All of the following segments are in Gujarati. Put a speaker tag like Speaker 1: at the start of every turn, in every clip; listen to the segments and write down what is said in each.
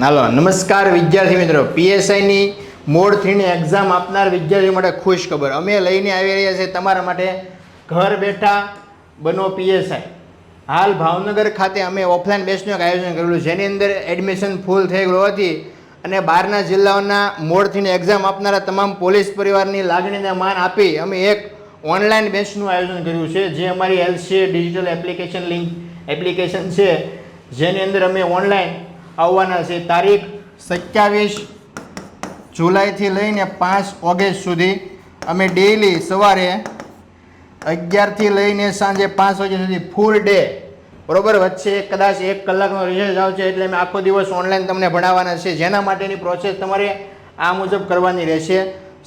Speaker 1: હાલો, નમસ્કાર વિદ્યાર્થી મિત્રો. પીએસઆઈની મોડ થ્રીની એક્ઝામ આપનાર વિદ્યાર્થીઓ માટે ખુશ ખબર. અમે લઈને આવી રહ્યા છીએ તમારા માટે ઘર બેઠા બનો પીએસઆઈ હાલ ભાવનગર ખાતે અમે ઓફલાઈન બેચનું એક આયોજન કરેલું. જેની અંદર એડમિશન ફૂલ થઈ ગયું હતી અને બહારના જિલ્લાઓના મોડ થ્રીની એક્ઝામ આપનારા તમામ પોલીસ પરિવારની લાગણીને માન આપી અમે એક ઓનલાઈન બેચનું આયોજન કર્યું છે. જે અમારી LCA digital application link application છે. જેની અંદર અમે ઓનલાઈન આવવાના છે તારીખ સત્યાવીસ જુલાઈથી લઈને પાંચ ઓગસ્ટ સુધી. અમે ડેઈલી સવારે અગિયારથી લઈને સાંજે પાંચ વાગ્યા સુધી ફૂલ ડે બરોબર? વચ્ચે કદાચ એક કલાકનો રિઝલ્ટ આવશે એટલે અમે આખો દિવસ ઓનલાઈન તમને ભણાવવાના છે. જેના માટેની પ્રોસેસ તમારે આ મુજબ કરવાની રહેશે.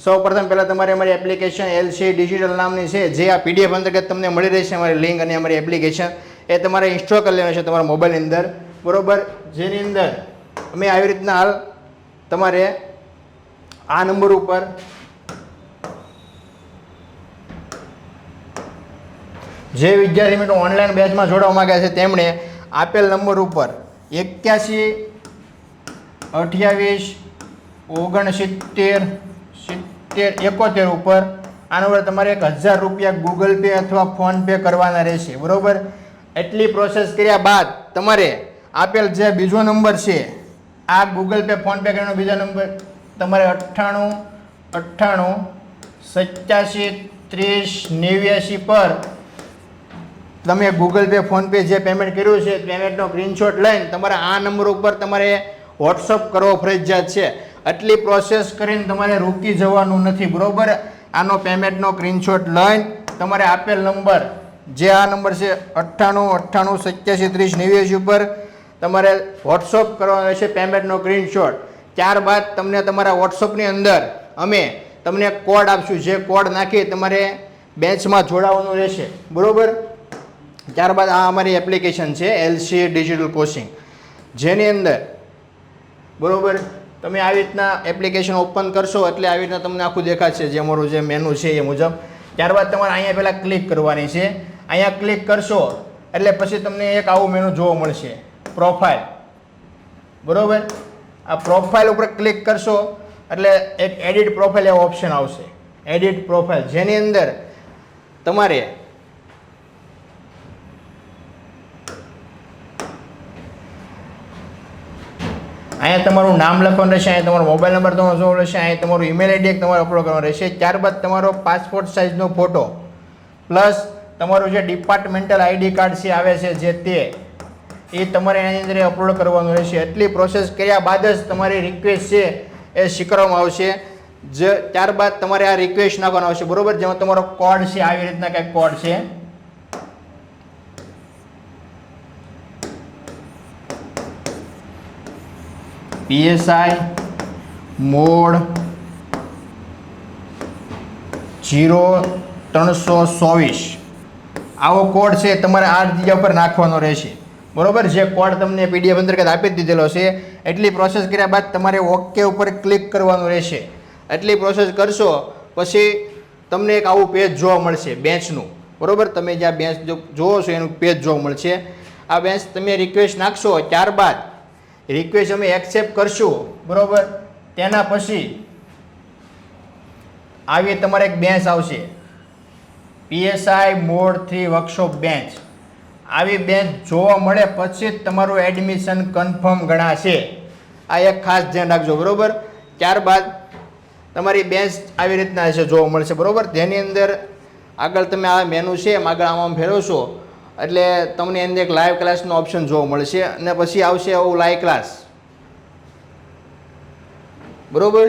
Speaker 1: સૌ પ્રથમ પહેલાં તમારે અમારી એપ્લિકેશન એલસી ડિજિટલ નામની છે. જે આ પીડીએફ અંતર્ગત તમને મળી રહેશે અમારી લિંક અને અમારી એપ્લિકેશન એ તમારે ઇન્સ્ટોલ કરી લેવાનું છે તમારા મોબાઈલની અંદર. બરોબર? જેની અંદર અમે આવી રીતના હાલ તમારે આ નંબર ઉપર જે વિદ્યાર્થી મિત્રો ઓનલાઈન બેચમાં જોડાવા માંગે છે, તેમણે આપેલ નંબર ઉપર એક્યાસી, અઠ્યાવીસ, ઓગણસિત્તેર, સિત્તેર, એકોતેર ઉપર આના ઉપર તમારે એક હજાર રૂપિયા ગૂગલ પે અથવા ફોનપે કરવાના રહેશે. બરોબર? એટલી પ્રોસેસ કર્યા બાદ તમારે આપેલ જે બીજો નંબર છે, આ ગૂગલ પે ફોનપે કરવાનો બીજો નંબર, તમારે અઠ્ઠાણું અઠ્ઠાણું, સત્યાસી, ત્રીસ, નેવ્યાસી પર તમે ગૂગલ પે ફોનપે જે પેમેન્ટ કર્યું છે પેમેન્ટનો સ્ક્રીનશોટ લઈને તમારે આ નંબર ઉપર તમારે વોટ્સઅપ કરવો ફરજિયાત છે. આટલી પ્રોસેસ કરીને તમારે રોકી જવાનું નથી, બરાબર? આનો પેમેન્ટનો સ્ક્રીનશોટ લઈને તમારે આપેલ નંબર, જે આ નંબર છે, અઠ્ઠાણું અઠ્ઠાણું, સત્યાસી, ત્રીસ, નેવ્યાસી ઉપર તમારે વોટ્સઅપ કરવાનો રહેશે પેમેન્ટનો સ્ક્રીનશોટ ત્યારબાદ તમને તમારા વોટ્સઅપની અંદર અમે તમને કોડ આપશું. જે કોડ નાખી તમારે બેંચમાં જોડાવાનું રહેશે. બરાબર? ત્યારબાદ આ અમારી એપ્લિકેશન છે એલસી ડિજિટલ કોચિંગ જેની અંદર બરાબર? તમે આવી રીતના એપ્લિકેશન ઓપન કરશો એટલે આવી રીતના તમને આખું દેખાશે જે અમારું જે મેનુ છે એ મુજબ. ત્યારબાદ તમારે અહીંયા પહેલાં ક્લિક કરવાની છે. અહીંયા ક્લિક કરશો એટલે પછી તમને એક આવું મેનુ જોવા મળશે. પ્રોફાઇલ બરોબર? આ પ્રોફાઇલ ઉપર ક્લિક કરશો, એટલે એક એડિટ પ્રોફાઇલ એવો ઓપ્શન આવશે. એડિટ પ્રોફાઇલ જેની અંદર તમારે અહીંયા તમારું નામ લખવાનું રહેશે, અહીંયા તમારો મોબાઈલ નંબર તમારો શું રહેશે, અહીંયા તમારું ઈમેલ આઈડી તમારે અપલોડ કરવાનો રહેશે. ત્યારબાદ તમારો પાસપોર્ટ સાઇઝનો ફોટો પ્લસ તમારું જે ડિપાર્ટમેન્ટલ આઈડી કાર્ડ છે, આવે છે, જે તે એ તમારે એની અંદર અપલોડ કરવાનું રહેશે. એટલી પ્રોસેસ કર્યા બાદ જ તમારી રિક્વેસ્ટ છે એ સ્વીકારવામાં આવશે. જ ત્યારબાદ તમારે આ રિક્વેસ્ટ નાખવાનો આવશે. બરોબર? જેમાં તમારો કોડ છે, આવી રીતના કંઈક કોડ છે. પીએસઆઈ મોડ જીરો ત્રણસો ચોવીસ. આવો કોડ છે, તમારે આ જગ્યા પર નાખવાનો રહેશે. બરોબર? જે કોડ તમને પીડીએફ અંતર્ગત આપી દીધેલો છે, એટલી પ્રોસેસ કર્યા બાદ તમારે ઓકે ઉપર ક્લિક કરવાનું રહેશે. એટલી પ્રોસેસ કરશો, પછી તમને એક આવું પેજ જોવા મળશે બેન્ચનું બરોબર? તમે જ્યાં બેન્ચ જોવો છો, એનું પેજ જોવા મળશે. આ બેન્ચ તમે રિક્વેસ્ટ નાખશો, ત્યારબાદ રિક્વેસ્ટ અમે એક્સેપ્ટ કરશું. બરોબર? તેના પછી આવી તમારે એક બેન્ચ આવશે. PSI mode three workshop bench આવી બેંચ જોવા મળે પછી તમારું એડમિશન કન્ફર્મ ગણાશે. આ એક ખાસ ધ્યાન રાખજો, બરાબર? ત્યારબાદ તમારી બેન્ચ આવી રીતના હશે, જોવા મળશે, બરાબર? જેની અંદર આગળ તમે આ મેનુ છે, એમ આગળ આમાં ફેરવશો. એટલે તમને અંદર એક લાઈવ ક્લાસનો ઓપ્શન જોવા મળશે અને પછી આવશે એવું લાઈવ ક્લાસ બરોબર?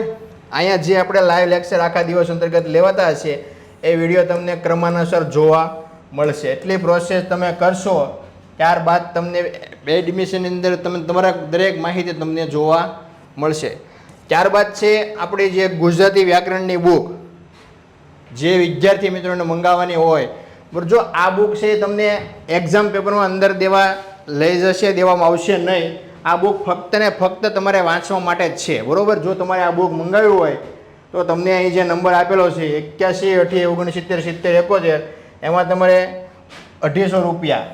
Speaker 1: અહીંયા જે આપણે લાઈવ લેક્ચર આખા દિવસ અંતર્ગત લેવાતા હશે, એ વીડિયો તમને ક્રમાનુસાર જોવા મળશે. એટલી પ્રોસેસ તમે કરશો ત્યારબાદ તમને એડમિશનની અંદર તમે તમારા દરેક માહિતી તમને જોવા મળશે. ત્યારબાદ છે આપણી જે ગુજરાતી વ્યાકરણની બુક જે વિદ્યાર્થી મિત્રોને મંગાવવાની હોય બરાબર જો આ બુક છે તમને એક્ઝામ પેપરમાં અંદર દેવા લઈ જશે, દેવામાં આવશે નહીં. આ બુક ફક્ત ને ફક્ત તમારે વાંચવા માટે જ છે. બરાબર? જો તમારે આ બુક મંગાવ્યું હોય, તો તમને અહીં જે નંબર આપેલો છે, એક્યાસી અઠી ઓગણસિત્તેર, સિત્તેર, એકોતેર એમાં તમારે અઢીસો રૂપિયા.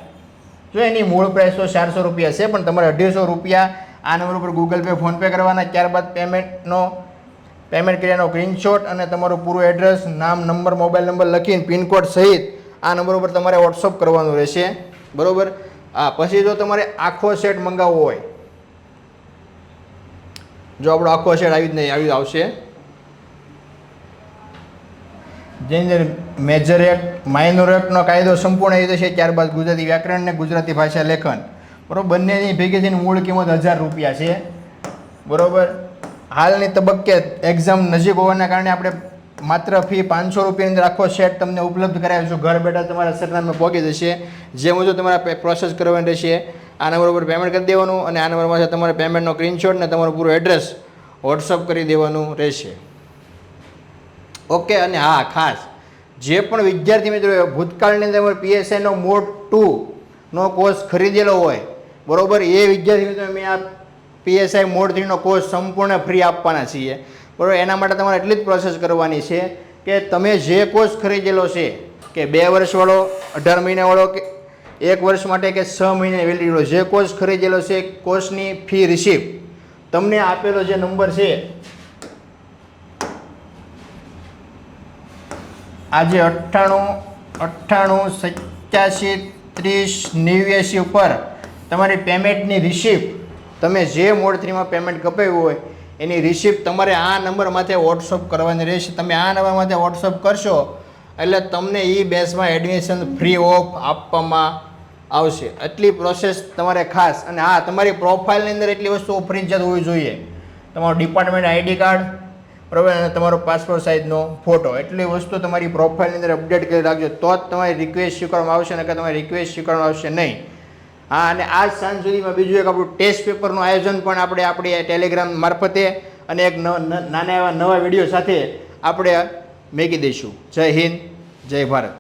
Speaker 1: જો એની મૂળ પ્રાઇસ તો ચારસો રૂપિયા છે, પણ તમારે અઢીસો રૂપિયા આ નંબર ઉપર ગૂગલ પે ફોનપે કરવાના, ત્યારબાદ પેમેન્ટનો પેમેન્ટ કર્યાનો સ્ક્રીનશોટ અને તમારું પૂરું એડ્રેસ નામ નંબર મોબાઈલ નંબર લખીને પિનકોડ સહિત આ નંબર ઉપર તમારે વોટ્સઅપ કરવાનું રહેશે. બરાબર? હા, પછી જો તમારે આખો સેટ મંગાવવો હોય, જો આપણો આખો સેટ આવી જ નહીં, આવી આવશે. જેની અંદર મેજર એક્ટ માઇનોર એક્ટનો કાયદો સંપૂર્ણ રીતે છે ત્યારબાદ ગુજરાતી વ્યાકરણ ને ગુજરાતી ભાષા લેખન. બરાબર, બંનેની ભેગી થઈને મૂળ કિંમત હજાર રૂપિયા છે. બરાબર, હાલની તબક્કે એક્ઝામ નજીક હોવાના કારણે આપણે માત્ર ફી પાંચસો રૂપિયાની અંદર આખો સેટ તમને ઉપલબ્ધ કરાવીશું ઘર બેઠા તમારા સરનામે પહોંચી જશે. જે મુજબ તમારે પ્રોસેસ કરવાની રહેશે આ નંબર ઉપર પેમેન્ટ કરી દેવાનું અને આ નંબરમાં તમારે પેમેન્ટનો સ્ક્રીનશોટ ને તમારું પૂરું એડ્રેસ વોટ્સઅપ કરી દેવાનું રહેશે. ઓકે, અને હા, ખાસ. જે પણ વિદ્યાર્થી મિત્રો ભૂતકાળની અંદર પીએસઆઈનો મોડ ટુનો કોર્સ ખરીદેલો હોય, બરાબર, એ વિદ્યાર્થી મિત્રો મેં આ પીએસઆઈ મોડ થ્રીનો કોર્સ સંપૂર્ણ ફ્રી આપવાના છીએ. બરાબર, એના માટે તમારે એટલી જ પ્રોસેસ કરવાની છે કે તમે જે કોર્સ ખરીદેલો છે, કે બે વર્ષવાળો, અઢાર મહિનાવાળો, કે એક વર્ષ માટે કે છ મહિને વેલિડિટીવાળો, જે કોર્સ ખરીદેલો છે, કોર્સની ફી રિસીપ્ટ તમને આપેલો જે નંબર છે આજે અઠ્ઠાણું અઠ્ઠાણું, સત્યાસી, ત્રીસ, નેવ્યાસી ઉપર તમારી પેમેન્ટની રિસિપ્ટ તમે જે મોડથ્રીમાં પેમેન્ટ કપાવ્યું હોય, એની રિસિપ્ટ તમારે આ નંબર માથે વોટ્સઅપ કરવાની રહેશે. તમે આ નંબર માથે વોટ્સઅપ કરશો, એટલે તમને એ બેચમાં એડમિશન ફ્રી ઓફ આપવામાં આવશે. એટલી પ્રોસેસ તમારે ખાસ, અને હા, તમારી પ્રોફાઇલની અંદર એટલી વસ્તુઓ ફરજિયાત હોવી જોઈએ. તમારું ડિપાર્ટમેન્ટ આઈડી કાર્ડ બરાબર? અને તમારો પાસપોર્ટ સાઇઝનો ફોટો એટલી વસ્તુ તમારી પ્રોફાઇલની અંદર અપડેટ કરી રાખજો. તો જ તમારી રિક્વેસ્ટ સ્વીકારવામાં આવશે અને તમારી રિક્વેસ્ટ સ્વીકારવામાં આવશે નહીં. હા, અને આજ સાંજ સુધીમાં બીજું એક આપણું ટેસ્ટ પેપરનું આયોજન પણ આપણે આપણી ટેલિગ્રામ મારફતે અને એક નાના એવા નવા વીડિયો સાથે આપણે મેકી દઈશું. જય હિન્દ, જય ભારત.